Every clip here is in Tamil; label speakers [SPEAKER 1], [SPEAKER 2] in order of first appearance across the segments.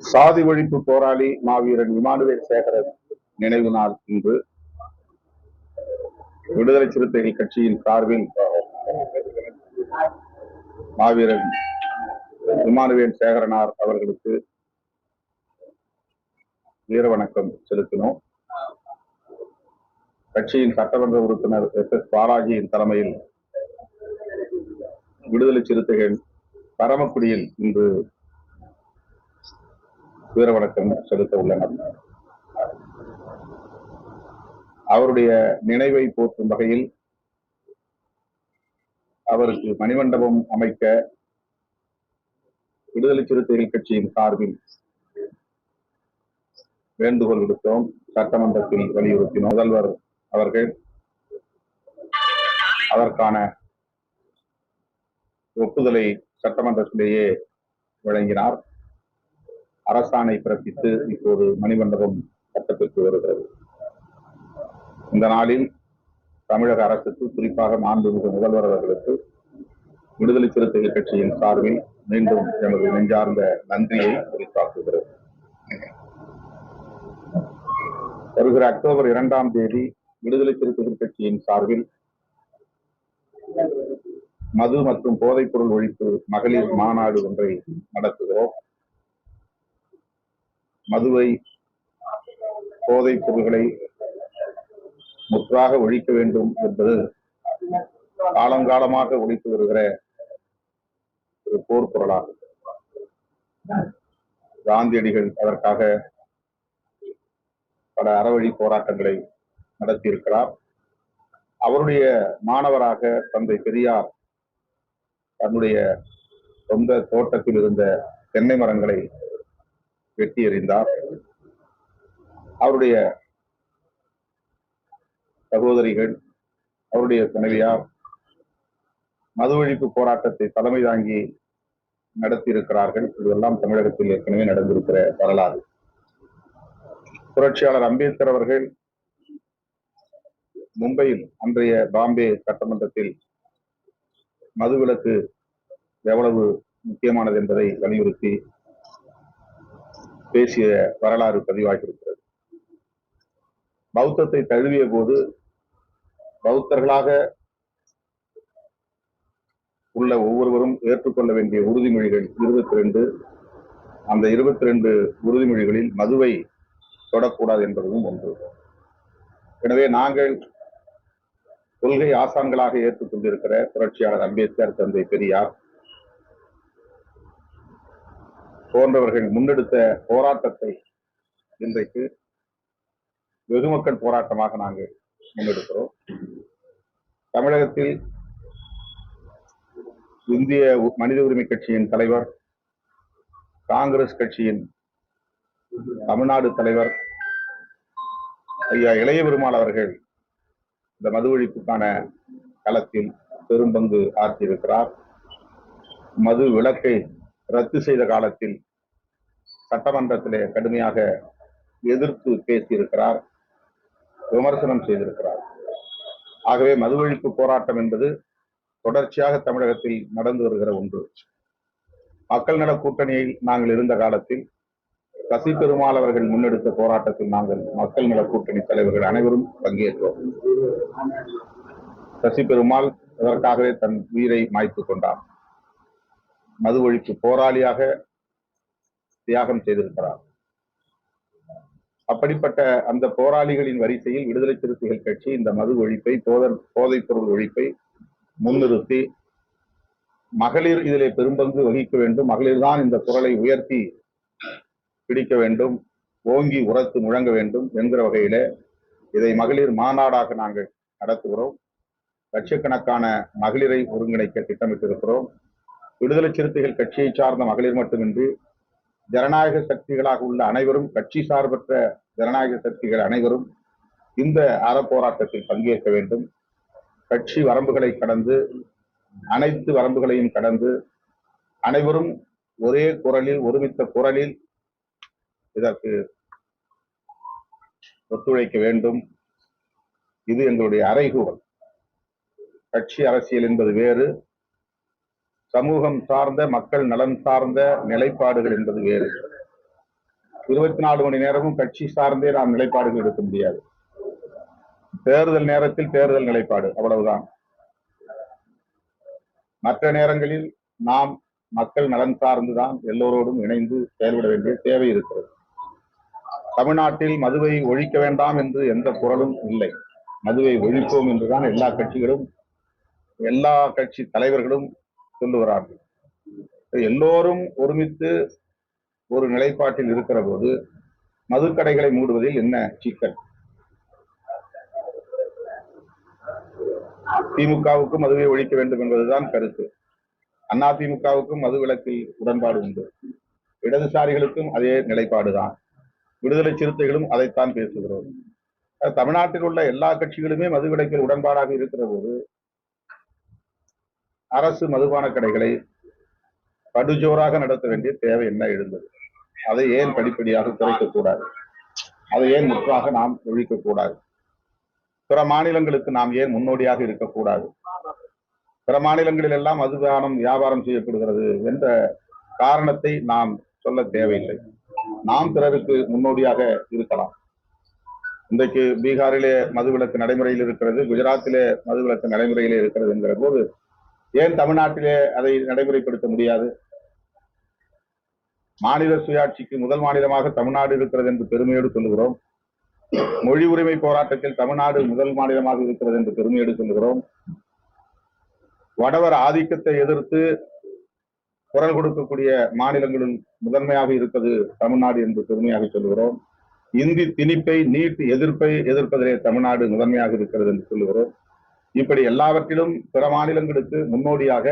[SPEAKER 1] சாதி ஒழிப்பு போராளி மாவீரன் இமானுவேல் சேகரன் நினைவு நாள் இன்று விடுதலை சிறுத்தைகள் கட்சியின் சார்பில் மாவீரன் இமானுவேல் சேகரனார் அவர்களுக்கு வீர வணக்கம் செலுத்தினோம். கட்சியின் சட்டமன்ற உறுப்பினர் எஸ் எஸ் பாலாஜியின் தலைமையில் விடுதலை சிறுத்தைகள் பரமக்குடியில் இன்று வீர வணக்கம் செலுத்த உள்ளனர். அவருடைய நினைவை போற்றும் வகையில் அவருக்கு மணிமண்டபம் அமைக்க விடுதலை சிறுத்தைகள் கட்சியின் சார்பில் வேண்டுகோள் விடுத்தோம். சட்டமன்றத்தில் வலியுறுத்தினோம். முதல்வர் அவர்கள் அதற்கான ஒப்புதலை சட்டமன்றத்திலேயே வழங்கினார். அரசாணை பிறப்பித்து இப்போது மணிமண்டபம் கட்டப்பட்டு வருகிறது. இந்த நாளில் தமிழக அரசுக்கு குறிப்பாக மாண்புமிகு முதல்வர் அவர்களுக்கு விடுதலை சிறுத்தைகள் கட்சியின் சார்பில் மீண்டும் எமது நெஞ்சார்ந்த நன்றியை குறிப்பாக்குகிறது வருகிற அக்டோபர் இரண்டாம் தேதி விடுதலை சிறுத்தைகள் கட்சியின் சார்பில் மது மற்றும் போதைப் பொருள் ஒழிப்பு மகளிர் மாநாடு ஒன்றை நடத்துகிறோம். மதுவை போதைப் பொருள்களை முற்றாக ஒழிக்க வேண்டும் என்பது காலங்காலமாக ஒழித்து வருகிற ஒரு போர் காந்தியடிகள் அதற்காக பல அறவழி போராட்டங்களை நடத்தியிருக்கிறார் அவருடைய மாணவராக தந்தை பெரியார் தன்னுடைய சொந்த தோட்டத்தில் இருந்த தென்னை மரங்களை வெட்டி எறிந்தார் அவருடைய சகோதரிகள் அவருடைய துணைவியார் மது ஒழிப்பு போராட்டத்தை தலைமை தாங்கி நடத்தியிருக்கிறார்கள். இதெல்லாம் தமிழகத்தில் ஏற்கனவே நடந்திருக்கிற வரலாறு. புரட்சியாளர் அம்பேத்கர் அவர்கள் மும்பையில் அன்றைய பாம்பே சட்டமன்றத்தில் மதுவிலக்கு எவ்வளவு முக்கியமானது என்பதை வலியுறுத்தி பேசிய வரலாறு பதிவாகியிருக்கிறது. பௌத்தத்தை தழுவிய போது பௌத்தர்களாக உள்ள ஒவ்வொருவரும் ஏற்றுக்கொள்ள வேண்டிய உறுதிமொழிகள் இருபத்தி ரெண்டு அந்த இருபத்தி ரெண்டு உறுதிமொழிகளில் மதுவை தொடக்கூடாது என்பதும் ஒன்று. எனவே நாங்கள் கொள்கை ஆசான்களாக ஏற்றுக்கொண்டிருக்கிற புரட்சியாளர் அம்பேத்கர் தந்தை பெரியார் போன்றவர்கள் முன்னெடுத்த போராட்டத்தை இன்றைக்கு வெகுமக்கள் போராட்டமாக நாங்கள் முன்னெடுக்கிறோம். தமிழகத்தில் இந்திய மனித உரிமை கட்சியின் தலைவர் காங்கிரஸ் கட்சியின் தமிழ்நாடு தலைவர் ஐயா இளைய பெருமாள் அவர்கள் இந்த மது ஒழிப்புக்கான களத்தில் பெரும்பங்கு ஆற்றியிருக்கிறார். மது விலக்கை ரத்து செய்த காலத்தில் சட்டமன்றத்திலே கடுமையாக எதிர்த்து பேசியிருக்கிறார் விமர்சனம் செய்திருக்கிறார். ஆகவே மது ஒழிப்பு போராட்டம் என்பது தொடர்ச்சியாக தமிழகத்தில் நடந்து வருகிற ஒன்று. மக்கள் நல கூட்டணியில் நாங்கள் இருந்த காலத்தில் கசி பெருமாள் அவர்கள் முன்னெடுத்த போராட்டத்தில் நாங்கள் மக்கள் நல கூட்டணி தலைவர்கள் அனைவரும் பங்கேற்றோம். சசி பெருமாள் அதற்காகவே தன் உயிரை மாய்த்துக் கொண்டார் மது ஒழிப்பு போராளியாக தியாகம் செய்திருக்கிறார். அப்படிப்பட்ட அந்த போராளிகளின் வரிசையில் விடுதலை சிறுத்தைகள் கட்சி இந்த மது ஒழிப்பை போதன் போதைப் பொருள் ஒழிப்பை முன்னிறுத்தி மகளிர் இதிலே பெரும்பங்கு வகிக்க வேண்டும். மகளிர் தான் இந்த குரலை உயர்த்தி பிடிக்க வேண்டும். ஓங்கி உரத்து முழங்க வேண்டும் என்கிற வகையில இதை மகளிர் மாநாடாக நாங்கள் நடத்துகிறோம். லட்சக்கணக்கான மகளிரை ஒருங்கிணைக்க திட்டமிட்டிருக்கிறோம். விடுதலை சிறுத்தைகள் கட்சியை சார்ந்த மகளிர் மட்டுமின்றி ஜனநாயக சக்திகளாக உள்ள அனைவரும் கட்சி சார்பற்ற ஜனநாயக சக்திகள் அனைவரும் இந்த அறப்போராட்டத்தில் பங்கேற்க வேண்டும். கட்சி வரம்புகளை கடந்து அனைத்து வரம்புகளையும் கடந்து அனைவரும் ஒரே குரலில் ஒருமித்த குரலில் இதற்கு ஒத்துழைக்க வேண்டும். இது எங்களுடைய அறைகூவல். கட்சி அரசியல் என்பது வேறு சமூகம் சார்ந்த மக்கள் நலன் சார்ந்த நிலைப்பாடுகள் என்பது வேறு. இருபத்தி நாலு மணி நேரமும் கட்சி சார்ந்தே நாம் நிலைப்பாடுகள் எடுக்க முடியாது. தேர்தல் நேரத்தில் தேர்தல் நிலைப்பாடு அவ்வளவுதான். மற்ற நேரங்களில் நாம் மக்கள் நலன் சார்ந்துதான் எல்லோரோடும் இணைந்து செயல்பட வேண்டிய தேவை இருக்கிறது. தமிழ்நாட்டில் மதுவை ஒழிக்க வேண்டாம் என்று எந்த குரலும் இல்லை. மதுவை ஒழிப்போம் என்றுதான் எல்லா கட்சிகளும் எல்லா கட்சி தலைவர்களும் சொல்லுகிறார்கள் எல்லோரும் ஒருமித்து ஒரு நிலைப்பாட்டில் இருக்கிற போது மதுக்கடைகளை மூடுவதில் என்ன சிக்கல்? திமுகவுக்கும் மதுவை ஒழிக்க வேண்டும் என்பதுதான் கருத்து. அண்ணா திமுகவுக்கும் மது விலக்கில் உடன்பாடு உண்டு. இடதுசாரிகளுக்கும் அதே நிலைப்பாடுதான். விடுதலை சிறுத்தைகளும் அதைத்தான் பேசுகிறோம். தமிழ்நாட்டில் உள்ள எல்லா கட்சிகளுமே மது விலக்கில் உடன்பாடாக இருக்கிற போது அரசு மதுபான கடைகளை படுஜோராக நடத்த வேண்டிய தேவை என்ன எழுந்தது? அதை ஏன் படிப்படியாக குறைக்கக்கூடாது அதை ஏன் முற்றாக நாம் ஒழிக்கக்கூடாது பிற மாநிலங்களுக்கு நாம் ஏன் முன்னோடியாக இருக்கக்கூடாது பிற மாநிலங்களில் எல்லாம் மதுபானம் வியாபாரம் செய்யப்படுகிறது என்ற காரணத்தை நாம் சொல்ல தேவையில்லை. நாம் பிறருக்கு முன்னோடியாக இருக்கலாம். இன்றைக்கு பீகாரிலே மதுவிலக்கு நடைமுறையில் இருக்கிறது குஜராத்திலே மதுவிலக்கு நடைமுறையிலே இருக்கிறது என்கிற போது ஏன் தமிழ்நாட்டிலே அதை நடைமுறைப்படுத்த முடியாது? மாநில சுயாட்சிக்கு முதல் மாநிலமாக தமிழ்நாடு இருக்கிறது என்று பெருமையோடு சொல்லுகிறோம். மொழி உரிமை போராட்டத்தில் தமிழ்நாடு முதல் மாநிலமாக இருக்கிறது என்று பெருமையோடு சொல்லுகிறோம். வடவர் ஆதிக்கத்தை எதிர்த்து குரல் கொடுக்கக்கூடிய மாநிலங்களில் முதன்மையாக இருப்பது தமிழ்நாடு என்று பெருமையாக சொல்லுகிறோம். இந்தி திணிப்பை நீட் எதிர்ப்பை எதிர்ப்பதிலே தமிழ்நாடு முதன்மையாக இருக்கிறது என்று சொல்லுகிறோம். இப்படி எல்லாவற்றிலும் பிற மாநிலங்களுக்கு முன்னோடியாக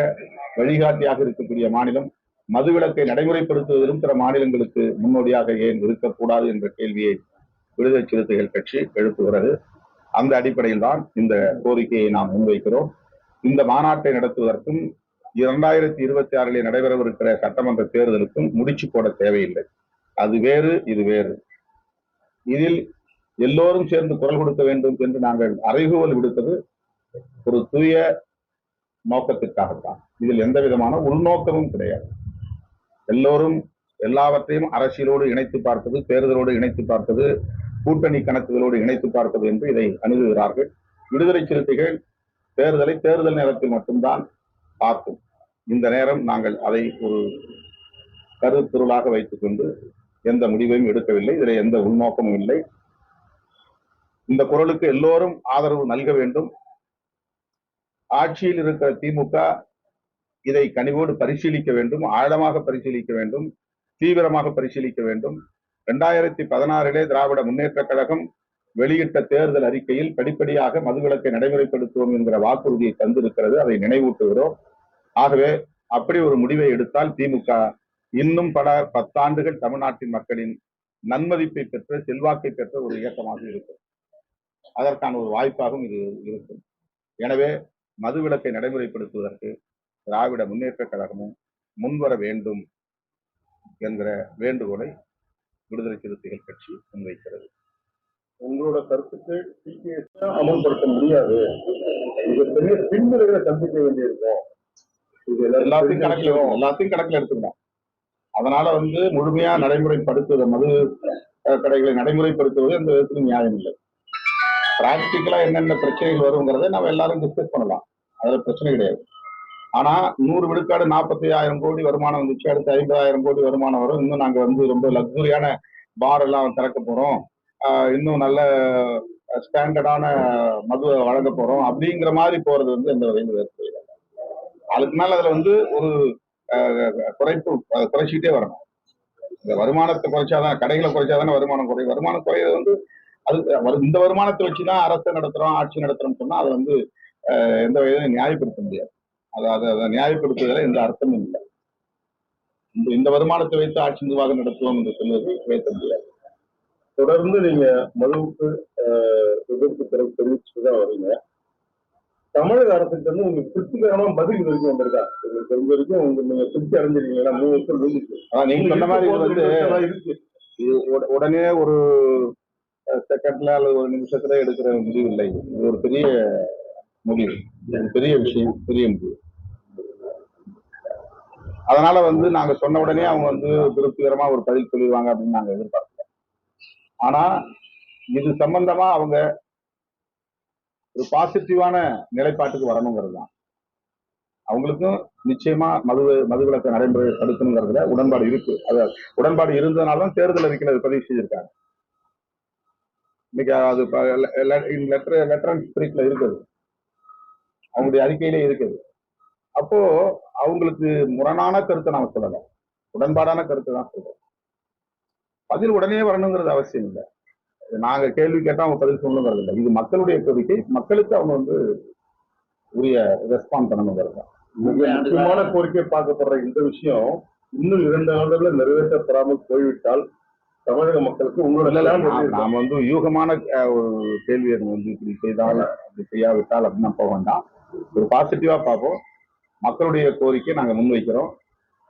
[SPEAKER 1] வழிகாட்டியாக இருக்கக்கூடிய மாநிலம் மதுவிலக்கை நடைமுறைப்படுத்துவதிலும் பிற மாநிலங்களுக்கு முன்னோடியாக ஏன் இருக்கக்கூடாது என்ற கேள்வியை விடுதலை சிறுத்தைகள் கட்சி எழுப்புகிறது. அந்த அடிப்படையில் தான் இந்த கோரிக்கையை நாம் முன்வைக்கிறோம். இந்த மாநாட்டை நடத்துவதற்கும் இரண்டாயிரத்தி இருபத்தி ஆறிலே நடைபெறவிருக்கிற சட்டமன்ற தேர்தலுக்கும் முடிச்சு போட தேவையில்லை. அது வேறு இது வேறு. இதில் எல்லோரும் சேர்ந்து குரல் கொடுக்க வேண்டும் என்று நாங்கள் அறைகூவல் விடுத்தது ஒரு தூய நோக்கத்திற்காகத்தான். இதில் எந்த விதமான உள்நோக்கமும் கிடையாது. எல்லோரும் எல்லாவற்றையும் அரசியலோடு இணைத்து பார்ப்பது தேர்தலோடு இணைத்து பார்ப்பது கூட்டணி கணக்குகளோடு இணைத்து பார்ப்பது என்று இதை அணுகுகிறார்கள். விடுதலை சிறுத்தைகள் தேர்தலை தேர்தல் நேரத்தில் மட்டும்தான் பார்க்கும். இந்த நேரம் நாங்கள் அதை ஒரு கருத்துருளாக வைத்துக்கொண்டு எந்த முடிவையும் எடுக்கவில்லை. இதில் எந்த உள்நோக்கமும் இல்லை. இந்த குரலுக்கு எல்லோரும் ஆதரவு நல்க வேண்டும். ஆட்சியில் இருக்கிற திமுக இதை கனிவோடு பரிசீலிக்க வேண்டும் ஆழமாக பரிசீலிக்க வேண்டும் தீவிரமாக பரிசீலிக்க வேண்டும். இரண்டாயிரத்தி பதினாறிலே திராவிட முன்னேற்ற கழகம் வெளியிட்ட தேர்தல் அறிக்கையில் படிப்படியாக மதுவிலக்கை நடைமுறைப்படுத்துவோம் என்கிற வாக்குறுதியை தந்திருக்கிறது. அதை நினைவூட்டுகிறோம். ஆகவே அப்படி ஒரு முடிவை எடுத்தால் திமுக இன்னும் பல பத்தாண்டுகள் தமிழ்நாட்டின் மக்களின் நன்மதிப்பை பெற்ற செல்வாக்கை பெற்ற ஒரு இயக்கமாக இருக்கும். அதற்கான ஒரு வாய்ப்பாகவும் இது இருக்கும். எனவே மதுவிலக்கை நடைமுறைப்படுத்துவதற்கு திராவிட முன்னேற்ற கழகமும் முன்வர வேண்டும் என்கிற வேண்டுகோளை விடுதலை சிறுத்தைகள் கட்சி முன்வைக்கிறது.
[SPEAKER 2] உங்களோட கருத்துக்கு டிகேஎஸ் அமல்படுத்த முடியாது. இது பெரிய பின்விளைவுகளை சந்திக்க வேண்டியிருக்கும். இது
[SPEAKER 1] எல்லாத்தையும் கணக்கில்
[SPEAKER 2] எல்லாத்தையும்
[SPEAKER 1] கணக்கில் எடுத்துக்கணும். அதனால வந்து முழுமையா நடைமுறைப்படுத்துவது மது கடைகளை நடைமுறைப்படுத்துவது எந்த விதத்திலும் நியாயம் இல்லை பிராக்டிக்கலா என்னென்ன பிரச்சனைகள் வருங்கிறத நம்ம எல்லாரும் டிஸ்கஸ் பண்ணலாம். அதுல பிரச்சனை கிடையாது. ஆனா நூறு விழுக்காடு நாற்பத்தி ஆயிரம் கோடி வருமானம் வந்துச்சு அடுத்து ஐம்பதாயிரம் கோடி வருமானம் வரும். இன்னும் நாங்க வந்து ரொம்ப லக்ஸுரியான பார் எல்லாம் திறக்க போறோம். இன்னும் நல்ல ஸ்டாண்டர்டான மதுவை வழங்க போறோம். அப்படிங்கிற மாதிரி போறது வந்து எந்த வகையில் அதுக்கு மேல அதுல வந்து ஒரு குறைப்பு குறைச்சிக்கிட்டே வரணும். இந்த வருமானத்தை குறைச்சாதான் கடைகளை குறைச்சாதானே வருமானம் குறையும். வருமானம் குறையிறது வந்து அது இந்த வருமானத்தை வச்சுதான் அரசை நடத்துறோம் ஆட்சி நடத்துறோம்னு சொன்னா அதை வந்து எந்த வகையிலும் நியாயப்படுத்த முடியாது. அது அதை அதை நியாயப்படுத்துவதில் எந்த அர்த்தமும் இல்லை. இந்த இந்த வருமானத்தை வைத்து ஆட்சி நிர்வாகம் நடத்துவோம் என்று சொல்வது ஏற்க முடியாது.
[SPEAKER 2] தொடர்ந்து நீங்க மதுவுக்கு எதிர்ப்பு தெரிவி- தெரிவிச்சுட்டு தான் வரீங்க. தமிழக அரசுக்கு வந்து உங்களுக்கு திருப்திகரமா பதில் இது வரைக்கும் வந்திருக்கா? உங்களுக்கு தெரிஞ்ச வரைக்கும் உங்க நீங்க திருப்தி அடைஞ்சிருக்கீங்களா? மூணு வருஷம்
[SPEAKER 1] நீங்க சொன்ன மாதிரி வந்து உடனே ஒரு செகண்ட்ல அல்லது ஒரு நிமிஷத்துல எடுக்கிற முடிவு இல்லை. இது ஒரு பெரிய முடிவு. பெரிய விஷயம் பெரிய முடிவு. அதனால வந்து நாங்க சொன்ன உடனே அவங்க வந்து திருப்திகரமா ஒரு பதில் சொல்லிடுவாங்க அப்படின்னு நாங்க எதிர்பார்க்கல. ஆனா இது சம்பந்தமா அவங்க ஒரு பாசிட்டிவான நிலைப்பாட்டுக்கு வரணுங்கிறது தான். அவங்களுக்கும் நிச்சயமா மது மதுவிலக்கு நடைமுறை தடுக்கணுங்கிறதுல உடன்பாடு இருக்கு. அது உடன்பாடு இருந்ததுனால தான் தேர்தல் அறிக்கையில் பதிவு செஞ்சிருக்காங்க இன்னைக்கு அது லெட்டர் லெட்டர் அண்ட் ஸ்பிரிட்ல இருக்குது. அவங்களுடைய அறிக்கையிலே இருக்குது. அப்போ அவங்களுக்கு முரணான கருத்தை நாம சொல்லல உடன்பாடான கருத்தை தான் சொல்றோம். பதில் உடனே வரணுங்கிறது அவசியம் இல்லை. நாங்க கேள்வி கேட்டா அவங்க பதில் சொல்லணுங்கிறது இல்லை. இது மக்களுடைய கோரிக்கை. மக்களுக்கு அவங்க வந்து உரிய ரெஸ்பாண்ட் பண்ணணுங்கிறது
[SPEAKER 2] முக்கியமான கோரிக்கை பார்க்கப்படுற இந்த விஷயம் இன்னும் இரண்டு ஆண்டுகளில் நிறைவேற்றப்படாமல் போய்விட்டால் தமிழக மக்களுக்கு உங்களோட
[SPEAKER 1] நாம் வந்து யூகமான நம்ம வந்து இப்படி செய்தால் அப்படி செய்யாவிட்டால் அப்படின்னு போக வேண்டாம். ஒரு பாசிட்டிவா பார்ப்போம். மக்களுடைய கோரிக்கையை நாங்க முன்வைக்கிறோம்.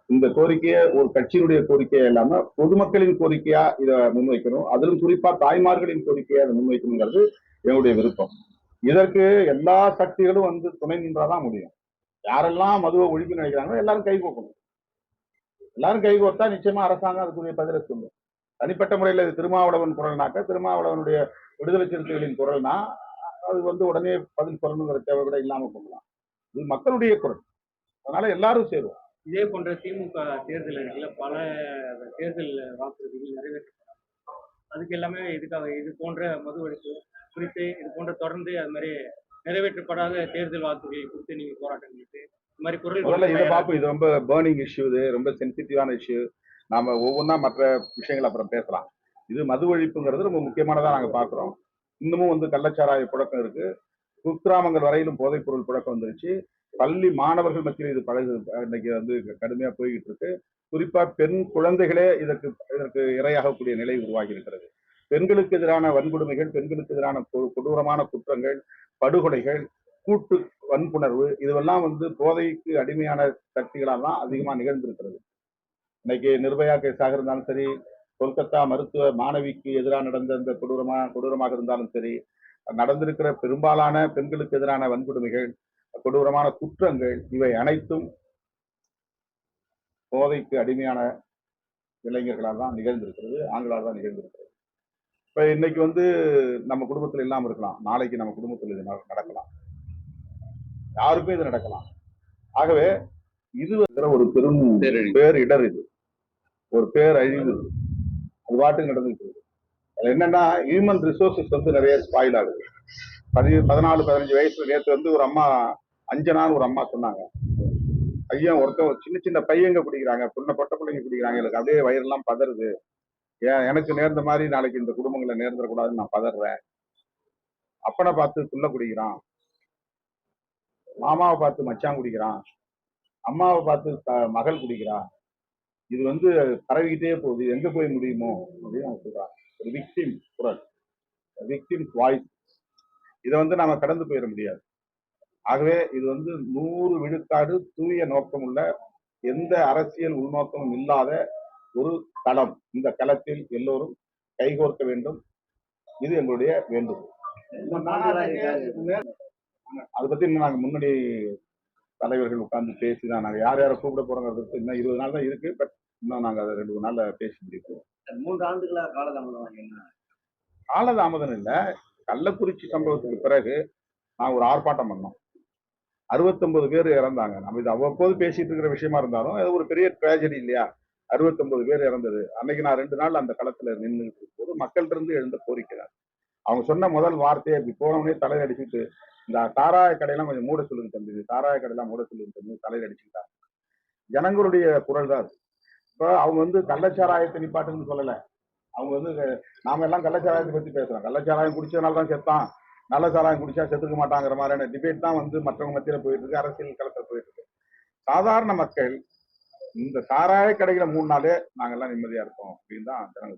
[SPEAKER 1] இந்த கோரிக்கையை ஒரு கட்சியினுடைய கோரிக்கையா இல்லாம பொதுமக்களின் கோரிக்கையா இதை முன்வைக்கணும். அதிலும் குறிப்பா தாய்மார்களின் கோரிக்கையா அதை முன்வைக்கணுங்கிறது எங்களுடைய விருப்பம். இதற்கு எல்லா சக்திகளும் வந்து துணை நின்றாதான் முடியும். யாரெல்லாம் மதுவை ஒழிப்பு நினைக்கிறாங்களோ எல்லாரும் கை கோக்கணும். எல்லாரும் கை கோர்த்தா நிச்சயமா அரசாங்கம் அதுக்குரிய பதிலை சொல்லும். தனிப்பட்ட முறையில் இது திருமாவளவன் குரல்னாக்க திருமாவளவனுடைய விடுதலை சிறுத்தைகளின் குரல்னா அது வந்து உடனே பதில் சொல்லணுங்கிற தேவை கூட இல்லாம போகலாம். இது மக்களுடைய குரல். அதனால எல்லாரும் சேருவோம்.
[SPEAKER 3] இதே போன்ற திமுக தேர்தல் இருக்குல்ல பல தேர்தல் வாக்குறுதிகள் நிறைவேற்றப்படும். அதுக்கு எல்லாமே இதுக்காக இது போன்ற மது ஒழிப்பு குறித்து இது போன்ற தொடர்ந்து அது மாதிரி நிறைவேற்றப்படாத தேர்தல் வாக்குறுதிகளை குறித்து நீங்க போராட்டங்களுக்கு இந்த மாதிரி குரல்
[SPEAKER 1] இதை பார்ப்போம். இது ரொம்ப பேர்னிங் இஷ்யூ இது ரொம்ப சென்சிட்டிவான இஷ்யூ நாம ஒவ்வொன்றா மற்ற விஷயங்கள் அப்புறம் பேசலாம். இது மது ஒழிப்புங்கிறது ரொம்ப முக்கியமானதாக நாங்கள் பார்க்குறோம் இன்னமும் வந்து கள்ளச்சாராய புழக்கம் இருக்கு. குக்கிராமங்கள் வரையிலும் போதைப்பொருள் புழக்கம் வந்துருச்சு. பள்ளி மாணவர்கள் மத்தியில் இது பழகு இன்னைக்கு வந்து கடுமையாக போய்கிட்டு இருக்கு. குறிப்பா பெண் குழந்தைகளே இதற்கு இதற்கு இரையாகக்கூடிய நிலை உருவாகி இருக்கிறது. பெண்களுக்கு எதிரான வன்கொடுமைகள் பெண்களுக்கு எதிரான கொடூரமான குற்றங்கள் படுகொலைகள் கூட்டு வன்புணர்வு இதுவெல்லாம் வந்து போதைக்கு அடிமையான சக்திகளால் தான் அதிகமாக நிகழ்ந்திருக்கிறது. இன்னைக்கு நிர்பயா கேஸாக இருந்தாலும் சரி கொல்கத்தா மருத்துவ மாணவிக்கு எதிராக நடந்த இந்த கொடூரமா கொடூரமாக இருந்தாலும் சரி நடந்திருக்கிற பெரும்பாலான பெண்களுக்கு எதிரான வன்கொடுமைகள் கொடூரமான குற்றங்கள் இவை அனைத்தும் போதைக்கு அடிமையான இளைஞர்களால் தான் நிகழ்ந்திருக்கிறது ஆண்களால் தான் நிகழ்ந்திருக்கிறது. இப்ப இன்னைக்கு வந்து நம்ம குடும்பத்துல இல்லாம இருக்கலாம். நாளைக்கு நம்ம குடும்பத்தில் இது நட- நடக்கலாம். யாருக்கும் இது நடக்கலாம். ஆகவே இது ஒரு பெரும் பேர் இடர் இது. ஒரு பேர் அழிவு அது பாட்டுக்கு நடந்துட்டு இருக்கு. அதுல என்னன்னா ஹியூமன் ரிசோர்சஸ் வந்து நிறைய ஸ்பாயில் ஆகுது. பதி பதினாலு பதினஞ்சு வயசுல நேற்று வந்து ஒரு அம்மா அஞ்சனான்னு ஒரு அம்மா சொன்னாங்க. பையன் ஒருத்தன் சின்ன சின்ன பையங்க குடிக்கிறாங்க பொண்ணை பொட்ட பிள்ளைங்க குடிக்கிறாங்க எனக்கு அப்படியே வயிறெல்லாம் பதறுது. ஏன் எனக்கு நேர்ந்த மாதிரி நாளைக்கு இந்த குடும்பங்களை நேர்ந்துடக்கூடாதுன்னு நான் பதறேன். அப்பனை பார்த்து புள்ள குடிக்கிறான். மாமாவை பார்த்து மச்சான் குடிக்கிறான். அம்மாவை பார்த்து த- மகள் குடிக்கிறான் இது வந்து பரவிக்கிட்டே போகுது. எங்க போய் முடியுமோ அப்படின்னு அவங்க சொல்றாங்க. ஒரு விக்டிம் குரல். விக்டிம் வாய்ஸ் இதை வந்து நாம கடந்து போயிட முடியாது. ஆகவே இது வந்து நூறு விழுக்காடு தூய நோக்கம் உள்ள எந்த அரசியல் உள்நோக்கமும் இல்லாத ஒரு களம். இந்த களத்தில் எல்லோரும் கைகோர்க்க வேண்டும். இது எங்களுடைய வேண்டுகோள். அதை பத்தி நாங்கள் நாங்க முன்னாடி தலைவர்கள் உட்கார்ந்து பேசி தான் நாங்க யார் யாரை கூப்பிட போறோங்கிறது இன்னும் இருபது நாள் தான் இருக்கு. பட் இன்னும் நாங்க அதை ரெண்டு மூணு நாள்ல பேசி முடிப்போம்
[SPEAKER 3] மூன்று ஆண்டுகளா காலதாமதம் என்ன?
[SPEAKER 1] காலதாமதம் இல்ல. கள்ளக்குறிச்சி சம்பவத்துக்கு பிறகு நான் ஒரு ஆர்ப்பாட்டம் பண்ணோம். அறுபத்தொன்பது பேர் இறந்தாங்க. நம்ம இது அவ்வப்போது பேசிட்டு இருக்கிற விஷயமா இருந்தாலும் அது ஒரு பெரிய ட்ராஜடி இல்லையா? அறுபத்தொன்பது பேர் இறந்தது. அன்னைக்கு நான் ரெண்டு நாள் அந்த களத்துல நின்றுட்டு போது மக்கள்கிட்ட இருந்து எழுந்த கோரிக்கை. அவங்க சொன்ன முதல் வார்த்தையை இப்படி போனவனே தலையில அடிச்சுட்டு இந்த சாராய கடையெல்லாம் கொஞ்சம் மூட சொல்லுங்க தம்பி. இது சாராய கடையெல்லாம் மூட சொல்லுங்க தம்பி. தலையில அடிச்சுக்கிட்டாங்க ஜனங்களுடைய குரல் தான் அது. இப்போ அவங்க வந்து கள்ளச்சாராயத்தை நிப்பாட்டுன்னு சொல்லலை. அவங்க வந்து நாம எல்லாம் கள்ளச்சாராயத்தை பத்தி பேசுறோம். கள்ளச்சாராயம் குடிச்சதுனால தான் செத்தான். நல்ல சாராயம் குடிச்சா செத்துக்க மாட்டாங்கிற மாதிரியான டிபேட் தான் வந்து மற்றவங்க மத்தியில போயிட்டு இருக்கு. அரசியல் களத்தில் போயிட்டு இருக்கு. சாதாரண மக்கள் இந்த சாராய கடைகளை மூணு நாளே நாங்கெல்லாம் நிம்மதியா இருக்கோம் அப்படின்னு தான் ஜனங்க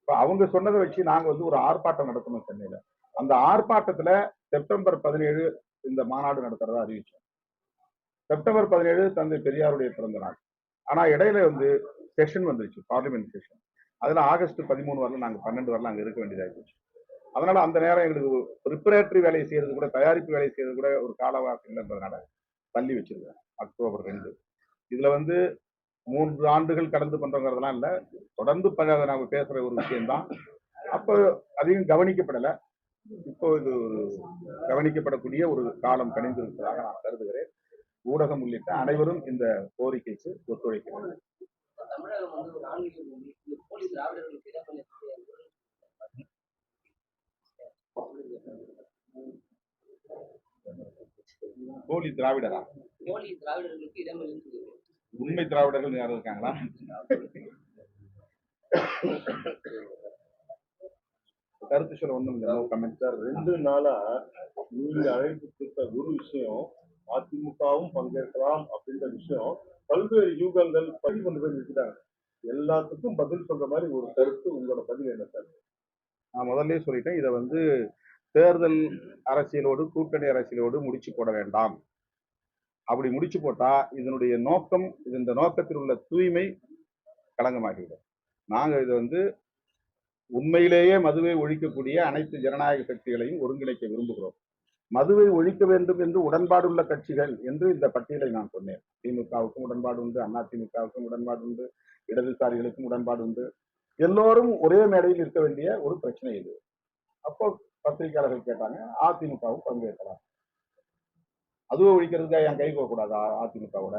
[SPEAKER 1] இப்போ அவங்க சொன்னதை வச்சு நாங்க வந்து ஒரு ஆர்ப்பாட்டம் நடத்தணும் சென்னையில. அந்த ஆர்ப்பாட்டத்துல செப்டம்பர் பதினேழு இந்த மாநாடு நடத்துறதா அறிவிச்சோம். செப்டம்பர் பதினேழு தந்தை பெரியாருடைய பிறந்த நாள். ஆனா இடையில வந்து செஷன் வந்துருச்சு பார்லிமெண்ட் செஷன் அதுல ஆகஸ்ட் பதிமூணு வரல நாங்க பன்னெண்டு வரல அங்க இருக்க வேண்டியதாக இருந்துச்சு. அதனால அந்த நேரம் எங்களுக்கு ப்ரிப்பரேட்டரி வேலையை செய்யறது கூட தயாரிப்பு வேலையை செய்யறது கூட ஒரு கால அவகாசம் இல்லைன்றதுனால தள்ளி வச்சிருக்கேன் அக்டோபர் ரெண்டு. இதுல வந்து மூன்று ஆண்டுகள் கடந்து பண்றோங்கிறதெல்லாம் இல்லை தொடர்ந்து பல பேசுற ஒரு விஷயம்தான். அப்போ அதிகம் கவனிக்கப்படலை. இப்போ இது ஒரு கவனிக்கப்படக்கூடிய ஒரு காலம் கணிந்திருப்பதாக நான் கருதுகிறேன். ஊடகம் உள்ளிட்ட அனைவரும் இந்த கோரிக்கைக்கு ஒத்துழைக்கிறார்கள்.
[SPEAKER 4] போலி
[SPEAKER 1] போலி திராவிடரா?
[SPEAKER 4] போலி திராவிடர்களுக்கு இடமளித்து
[SPEAKER 1] உண்மை திராவிடர்கள் யாரும் இருக்காங்களா? கருத்து சொல்ல ஒண்ணும் இல்லை கமெண்ட்
[SPEAKER 2] சார் ரெண்டு நாளா நீங்க அழைப்பு கொடுத்த ஒரு விஷயம் அதிமுகவும் பங்கேற்கலாம் அப்படின்ற விஷயம் பல்வேறு யூகங்கள் பதிவு கொண்டு போய் நிறுத்திட்டாங்க. எல்லாத்துக்கும் பதில் சொல்ற மாதிரி ஒரு கருத்து உங்களோட பதில் என்ன சார்?
[SPEAKER 1] நான் முதல்லயே சொல்லிட்டேன் இதை வந்து தேர்தல் அரசியலோடு கூட்டணி அரசியலோடு முடிச்சு போட வேண்டாம். அப்படி முடிச்சு போட்டா இதனுடைய நோக்கம் இது இந்த நோக்கத்தில் உள்ள தூய்மை களங்கமாகிவிடும். நாங்க இது வந்து உண்மையிலேயே மதுவை ஒழிக்கக்கூடிய அனைத்து ஜனநாயக சக்திகளையும் ஒருங்கிணைக்க விரும்புகிறோம். மதுவை ஒழிக்க வேண்டும் என்று உடன்பாடுள்ள கட்சிகள் என்று இந்த பட்டியலை நான் சொன்னேன். திமுகவுக்கும் உடன்பாடு உண்டு அதிமுகவுக்கும் உடன்பாடு உண்டு இடதுசாரிகளுக்கும் உடன்பாடு உண்டு. எல்லோரும் ஒரே மேடையில் இருக்க வேண்டிய ஒரு பிரச்சனை இது. அப்போ பத்திரிகையாளர்கள் கேட்டாங்க அதிமுகவும் பங்கேற்கலாம். அதுவும் ஒழிக்கிறதுக்காக என் கை கூடாது அதிமுகவோட?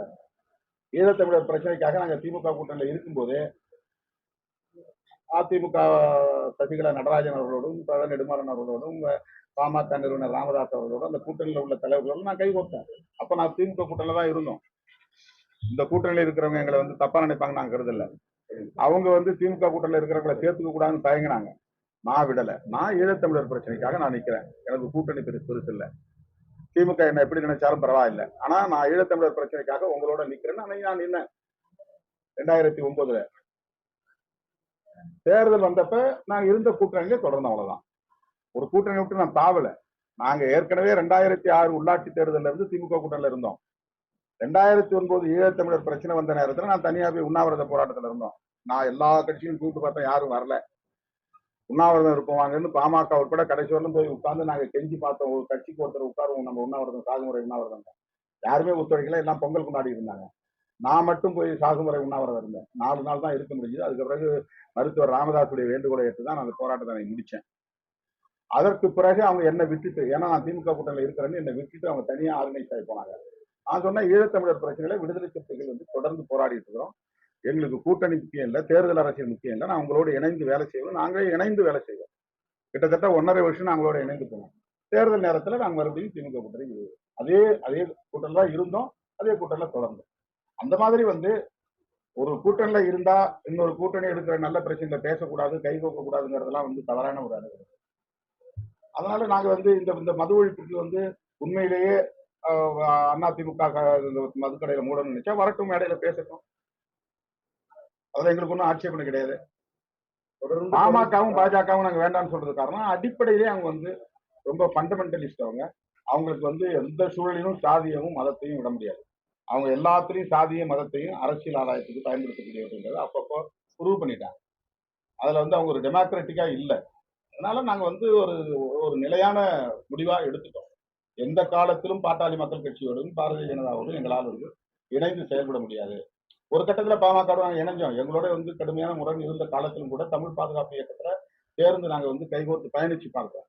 [SPEAKER 1] ஈழத்தமிழர் பிரச்சனைக்காக நாங்க திமுக கூட்டணியில் இருக்கும்போதே அதிமுக சசிகலா நடராஜன் அவர்களோடும் பழ நெடுமாறன் அவர்களோடும் பாமக நிறுவனர் ராமதாஸ் அவர்களோடும் அந்த கூட்டணியில் உள்ள தலைவர்களோடும் நான் கை கோர்த்தேன். அப்போ நான் திமுக கூட்டணியில் தான் இருந்தோம். இந்த கூட்டணியில் இருக்கிறவங்க எங்களை வந்து தப்பா நினைப்பாங்க நான் கருதல. அவங்க வந்து திமுக கூட்டணியில் இருக்கிறவங்களை சேர்த்துக்க கூடாதுன்னு தயங்கினாங்க. நான் விடலை. நான் ஈழத்தமிழர் பிரச்சனைக்காக நான் நிற்கிறேன் எனக்கு கூட்டணி பெருசு பெருசு இல்லை. திமுக என்ன எப்படி நினைச்சாலும் பரவாயில்லை. ஆனா நான் ஈழத்தமிழர் பிரச்சனைக்காக உங்களோட நிக்கிறேன்னு அன்னைக்கு நான் நின்னேன். ரெண்டாயிரத்தி ஒன்பதுல. தேர்தல் வந்தப்ப நாங்க இருந்த கூட்டணியில தொடர்ந்து அவ்வளவுதான். ஒரு கூட்டணி விட்டு நான் தாவல. நாங்க ஏற்கனவே ரெண்டாயிரத்தி ஆறு உள்ளாட்சி தேர்தலில் இருந்து திமுக கூட்டணியில இருந்தோம். ரெண்டாயிரத்தி ஒன்பது ஈழத்தமிழர் பிரச்சனை வந்த நேரத்துல நான் தனியா போய் உண்ணாவிரத போராட்டத்துல இருந்தோம். நான் எல்லா கட்சியும் கூப்பிட்டு பார்த்தேன் யாரும் வரல. உண்ணாவிரதம் இருப்போம் பாமக உட்பட கடைசி வரலும் போய் உட்கார்ந்து நாங்க கெஞ்சி பார்த்தோம். ஒரு கட்சிக்கு ஒருத்தர் உட்காருவோம் நம்ம உண்ணாவிரதம் சாகுமுறை உண்ணாவிரதம் யாருமே ஒத்துழைக்கல எல்லாம் பொங்கல் கொண்டாடி இருந்தாங்க. நான் மட்டும் போய் சாகுமுறை உண்ணாவிரதம் இருந்தேன். நாலு நாள் தான் இருக்க முடிஞ்சது. அதுக்கு பிறகு மருத்துவர் ராமதாசுடைய வேண்டுகோளை ஏற்று தான் நான் அந்த போராட்டத்தை முடித்தேன் முடிச்சேன். அதற்கு பிறகு அவங்க என்னை விட்டுட்டு ஏன்னா நான் திமுக கூட்டணியில் இருக்கிறேன்னு என்னை விட்டுட்டு அவங்க தனியா ஆர்கனைஸ் ஆகி போனாங்க. நான் சொன்ன ஈழத்தமிழர் பிரச்சனைகளை விடுதலை சிறுத்தைகள் வந்து தொடர்ந்து போராடிட்டு இருக்கிறோம். எங்களுக்கு கூட்டணி முக்கியம் இல்லை தேர்தல் அரசியல் முக்கியம் இல்லை. நான் உங்களோட இணைந்து வேலை செய்வோம். நாங்களே இணைந்து வேலை செய்வோம். கிட்டத்தட்ட ஒன்றரை வருஷம் நாங்களோட இணைந்து போனோம். தேர்தல் நேரத்தில் நாங்கள் மறுபடியும் திமுக கூட்டணி அதே அதே கூட்டணியில் தான் இருந்தோம். அதே கூட்டணியில் தொடர்ந்தோம். அந்த மாதிரி வந்து ஒரு கூட்டணியில இருந்தா இன்னொரு கூட்டணி எடுக்கிற நல்ல பிரச்சனையில பேசக்கூடாது கை கூடாதுங்கிறதெல்லாம் வந்து தவறான ஒரு அணுகுமுறை. அதனால நாங்க வந்து இந்த இந்த மது ஒழிப்புக்கு வந்து உண்மையிலேயே அதிமுக மதுக்கடையில மூடணும்னு நினைச்சா வரட்டும் மேடையில பேசட்டும். அதுல எங்களுக்கு ஒன்றும் ஆட்சேபனை கிடையாது. பாமகவும் பாஜகவும் நாங்க வேண்டாம்னு சொல்றது காரணம். அடிப்படையிலேயே அவங்க வந்து ரொம்ப ஃபண்டமெண்டலிஸ்ட் அவங்க. அவங்களுக்கு வந்து எந்த சூழலிலும் சாதியமும் மதத்தையும் விட முடியாது. அவங்க எல்லாத்துலேயும் சாதியும் மதத்தையும் அரசியல் ஆதாயத்துக்கு அப்படின்றத அப்பப்போ ப்ரூவ் பண்ணிட்டாங்க. அதில் வந்து அவங்க ஒரு டெமோக்ராட்டிக்காக இல்லை. அதனால நாங்கள் வந்து ஒரு ஒரு நிலையான முடிவாக எடுத்துட்டோம். எந்த காலத்திலும் பாட்டாளி மக்கள் கட்சியோடும் பாரதிய ஜனதாவோடும் எங்களால் வந்து இணைந்து செயல்பட முடியாது. ஒரு கட்டத்தில் பாமகவோட நாங்கள் இணைஞ்சோம். எங்களோட வந்து கடுமையான முரண் இருந்த காலத்திலும் கூட தமிழ் பாதுகாப்பு இயக்கத்தில் சேர்ந்து நாங்கள் வந்து கைகோர்த்து பயணிச்சு பார்த்தோம்.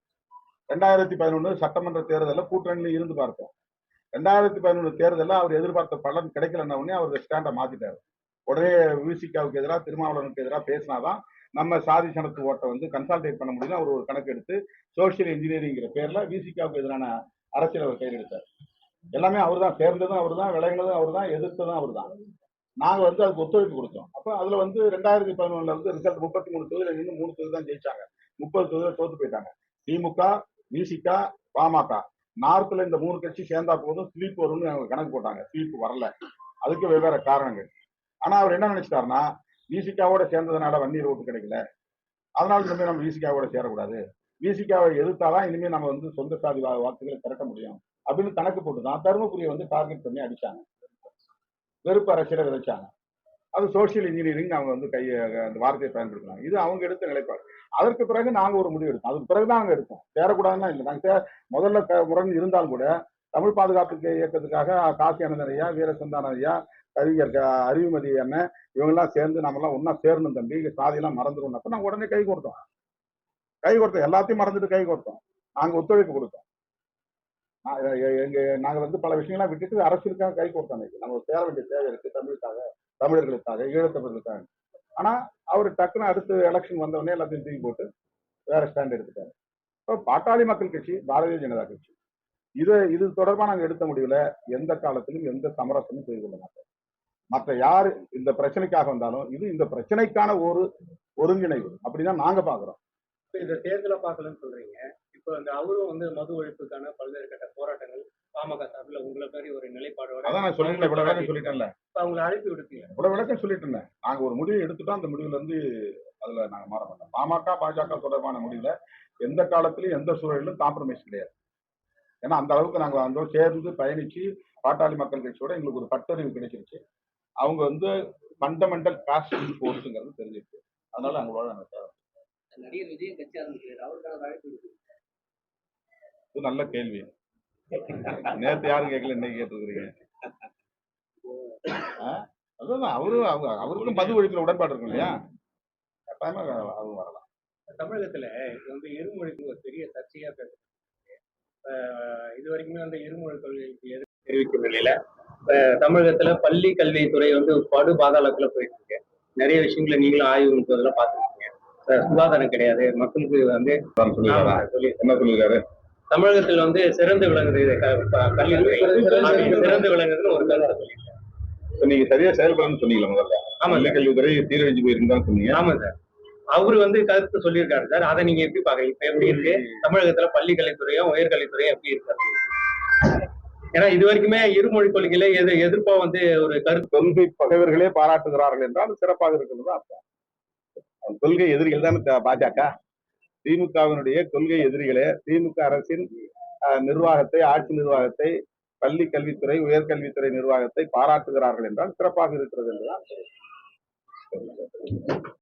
[SPEAKER 1] ரெண்டாயிரத்தி பதினொன்று சட்டமன்ற தேர்தலில் கூட்டணியில் இருந்து பார்த்தோம். ரெண்டாயிரத்தி பதினொன்று தேர்தலில் அவர் எதிர்பார்த்த பலன் கிடைக்கலன்ன உடனே அவர் ஸ்டாண்டை மாற்றிட்டார் உடனே விசிகாவுக்கு எதிராக திருமாவளவனுக்கு எதிராக பேசினாதான் நம்ம சாதி சனத்து ஓட்டை வந்து கன்சால்டேட் பண்ண முடியும் அவர் ஒரு கணக்கு எடுத்து சோசியல் இன்ஜினியரிங்கிற பேர்ல விசிகாவுக்கு எதிரான அரசியல் அவர் கையில் எடுத்தார் எல்லாமே அவர் தான் சேர்ந்ததும் அவர் தான் விளையினதும் அவர் தான் எதிர்த்ததும் அவர் தான் நாங்கள் வந்து அதுக்கு ஒத்துழைப்பு கொடுத்தோம். அப்போ அதில் வந்து ரெண்டாயிரத்தி பதினொன்றில் வந்து ரிசல்ட் முப்பத்தி மூணு தொகுதியில் நின்று மூணு தொகுதி தான் ஜெயிச்சாங்க. முப்பது தொகுதியில் தோத்து போயிட்டாங்க. திமுக விசிகா பாமக. நார்த்ல இந்த மூணு கட்சி சேர்ந்தா போதும் ஸ்லீப் வரும்னு அவங்க கணக்கு போட்டாங்க. ஸ்லீப் வரல. அதுக்கு வெவ்வேறு காரணங்கள். ஆனா அவர் என்ன நினைச்சிட்டாருன்னா விசிகாவோட சேர்ந்ததுனால வன்னியர் ஓட்டு கிடைக்கல. அதனால இனிமே நம்ம விசிகாவோட சேரக்கூடாது. விசிகாவை எதிர்த்தாதான் இனிமே நம்ம வந்து சொந்த சாதி வா- வாக்குகளை திரட்ட முடியும். அப்படின்னு கணக்கு போட்டு தான் தருமபுரியை வந்து டார்கெட் பண்ணி அடிச்சாங்க. வெறுப்பு அரசியலை விதைச்சாங்க. அது சோசியல் இன்ஜினியரிங் அவங்க வந்து கை அந்த வார்த்தையை பயன்படுத்தினாங்க இது அவங்க எடுத்த நிலைப்பாடு. அதற்கு பிறகு நாங்க ஒரு முடிவு எடுத்தோம். அதுக்கு பிறகு தான் நாங்க எடுத்தோம். சேரக்கூடாதுன்னா இல்லை. நாங்க முதல்ல முரண் இருந்தாலும் கூட தமிழ் பாதுகாப்பு இயக்கத்துக்காக காசி அனந்தன் ஐயா வீரசந்தான ஐயா கவிஞர் அறிவுமதி அண்ணன் இவங்கெல்லாம் சேர்ந்து நம்மலாம் ஒன்றா சேரணும் தம்பி. சாதியெல்லாம் மறந்துடும் அப்ப நாங்க உடனே கை கொடுத்தோம். கை கொடுத்தோம். எல்லாத்தையும் மறந்துட்டு கை கொடுத்தோம். நாங்க ஒத்துழைப்பு கொடுத்தோம். எங்க நாங்க வந்து பல விஷயங்கள்லாம் விட்டுட்டு அரசியலுக்காக கை கொடுத்தோம் நம்ம சேர வேண்டிய தேவை இருக்கு. தமிழுக்காக தமிழர்களுக்காக ஈழத்தமிழர்களுக்காக. ஆனா அவர் டக்குன்னு அடுத்து எலெக்ஷன் வந்தவொடனே எல்லாத்தையும் தூக்கி போட்டு வேற ஸ்டாண்ட் எடுத்துட்டாரு. இப்போ பாட்டாளி மக்கள் கட்சி பாரதிய ஜனதா கட்சி. இது இது தொடர்பாக நாங்கள் எடுத்த முடிவில் எந்த காலத்திலும் எந்த சமரசமும் செய்து கொள்ள மாட்டோம். மற்ற யார் இந்த பிரச்சனைக்காக வந்தாலும் இது இந்த பிரச்சனைக்கான ஒரு ஒருங்கிணைவு. அப்படிதான் நாங்க பாக்குறோம்.
[SPEAKER 3] இந்த தேர்தலை பார்க்கலன்னு சொல்றீங்க. இப்போ அந்த அவரும் வந்து மது ஒழிப்புக்கான பல்வேறு கட்ட போராட்டங்கள் பாமக சார்பில் உங்களை மாதிரி ஒரு நிலைப்பாடோட
[SPEAKER 1] அதான் நான் சொல்லிட்டேன் இவ்வளவு விளக்கம் சொல்லிட்டேன்ல.
[SPEAKER 3] இப்ப அவங்களை அழைப்பு விடுப்பீங்க
[SPEAKER 1] இவ்வளவு விளக்கம் சொல்லிட்டு இருந்தேன் நாங்க ஒரு முடிவு எடுத்துட்டோம் அந்த முடிவுல இருந்து அதுல நாங்க மாற மாட்டோம். பாமக பாஜக தொடர்பான முடிவுல எந்த காலத்திலும் எந்த சூழலிலும் காம்ப்ரமைஸ் கிடையாது. ஏன்னா அந்த அளவுக்கு நாங்க வந்தோம் சேர்ந்து பயணிச்சு பாட்டாளி மக்கள் கட்சியோட எங்களுக்கு ஒரு பட்டறிவு கிடைச்சிருச்சு. அவங்க வந்து ஃபண்டமெண்டல் காஸ்ட் போர்ஸுங்கிறது தெரிஞ்சிருக்கு அதனால அவங்களோட நாங்க சேரோம்.
[SPEAKER 4] நடிகர் விஜயன் கட்சி ஆரம்பிக்கிறார் அவருக்கான அழைப்பு
[SPEAKER 1] இது நல்ல கேள்வி. நேத்து யாரும் கேட்கல இன்னைக்கு கேட்டுருக்கீங்க அதுதான் அவரு அவங்க அவருக்கும் மது ஒழிப்புல உடன்பாடு இருக்கும் இல்லையா? கட்டாயமா அவங்க வரலாம்.
[SPEAKER 3] தமிழகத்துல இது வந்து இருமொழிக்கு ஒரு பெரிய சர்ச்சையா பேச இது வரைக்குமே வந்து இருமொழி கொள்கைக்கு எதிர்ப்பு தெரிவிக்கும் நிலையில தமிழகத்துல பள்ளி கல்வித்துறை வந்து படு பாதாளத்துல போயிட்டு இருக்கு நிறைய விஷயங்களை நீங்களும் ஆய்வு போதெல்லாம் பார்த்துருக்கீங்க. அஹ் சுகாதாரம் கிடையாது. மக்களுக்கு வந்து
[SPEAKER 1] என்ன சொல்லிருக்காரு
[SPEAKER 3] தமிழகத்தில் வந்து சிறந்து விளங்குது சிறந்து விளங்குதுன்னு ஒரு கருத்தை
[SPEAKER 1] நீங்க சரியா செயல்படணும்னு சொன்னீங்களா முதல்ல.
[SPEAKER 3] ஆமா
[SPEAKER 1] கல்வித்துறை சீரழிஞ்சு போயிருந்தான்னு சொன்னீங்க.
[SPEAKER 3] ஆமா சார். அவரு வந்து கருத்து சொல்லியிருக்காரு சார். அதை நீங்க எப்படி பாக்குறீங்க இப்ப எப்படி இருக்கு? தமிழகத்துல பள்ளி கல்வித்துறையும் உயர்கல்வித்துறையும் எப்படி இருக்கு? ஏன்னா இது வரைக்குமே இருமொழி கொள்கையில எது எதிர்ப்பா வந்து ஒரு கருத்து
[SPEAKER 1] கொள்கை பகைவர்களே பாராட்டுகிறார்கள் என்றால் சிறப்பாக இருக்கிறது அவன் கொள்கை எதிரிகள் தானே பாஜக. திமுகவினுடைய கொள்கை எதிரிகளே திமுக அரசின் நிர்வாகத்தை ஆட்சி நிர்வாகத்தை பள்ளி கல்வித்துறை உயர்கல்வித்துறை நிர்வாகத்தை பாராட்டுகிறார்கள் என்றால் சிறப்பாக இருக்கிறது என்றுதான்